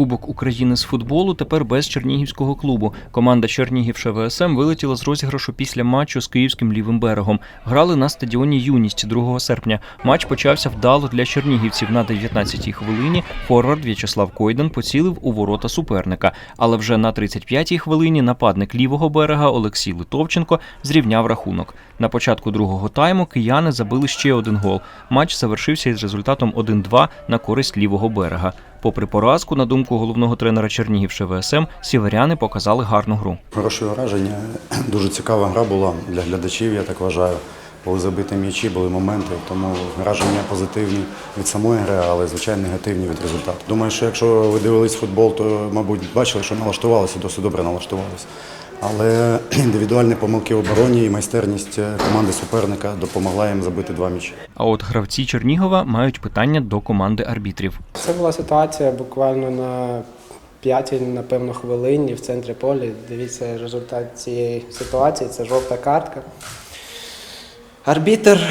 Кубок України з футболу тепер без чернігівського клубу. Команда Чернігів ШВСМ вилетіла з розіграшу після матчу з київським лівим берегом. Грали на стадіоні Юність 2 серпня. Матч почався вдало для чернігівців. На 19-й хвилині форвард В'ячеслав Койдан поцілив у ворота суперника. Але вже на 35-й хвилині нападник лівого берега Олексій Литовченко зрівняв рахунок. На початку другого тайму кияни забили ще один гол. Матч завершився із результатом 1-2 на користь лівого берега. Попри поразку, на думку головного тренера Чернігів ШВСМ, сіверяни показали гарну гру. Хороше враження. Дуже цікава гра була для глядачів, я так вважаю. Були забиті м'ячі, були моменти, тому враження позитивні від самої гри, але звичайно негативні від результату. Думаю, що якщо ви дивились футбол, то мабуть бачили, що налаштувалися, досить добре налаштувалися. Але індивідуальні помилки в обороні і майстерність команди суперника допомогла їм забити два м'ячі. А от гравці Чернігова мають питання до команди арбітрів. Це була ситуація буквально на п'ятій, напевно, хвилині в центрі поля. Дивіться результат цієї ситуації. Це жовта картка. Арбітер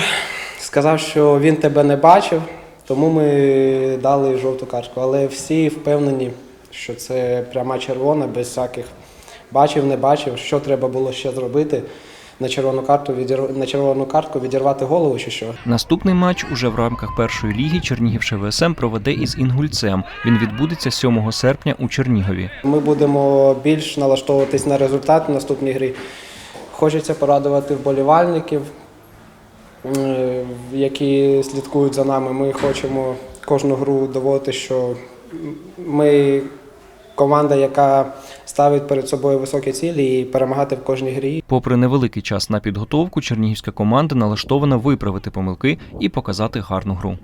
сказав, що він тебе не бачив, тому ми дали жовту картку. Але всі впевнені, що це пряма червона, без всяких бачив, не бачив, що треба було ще зробити. На червону карту відір... на червону картку відірвати голову чи що. Наступний матч уже в рамках першої ліги Чернігів ШВСМ проведе із Інгульцем. Він відбудеться 7 серпня у Чернігові. Ми будемо більш налаштовуватись на результат в наступній грі. Хочеться порадувати вболівальників, які слідкують за нами. Ми хочемо кожну гру доводити, що ми команда, яка ставить перед собою високі цілі і перемагати в кожній грі. Попри невеликий час на підготовку, чернігівська команда налаштована виправити помилки і показати гарну гру.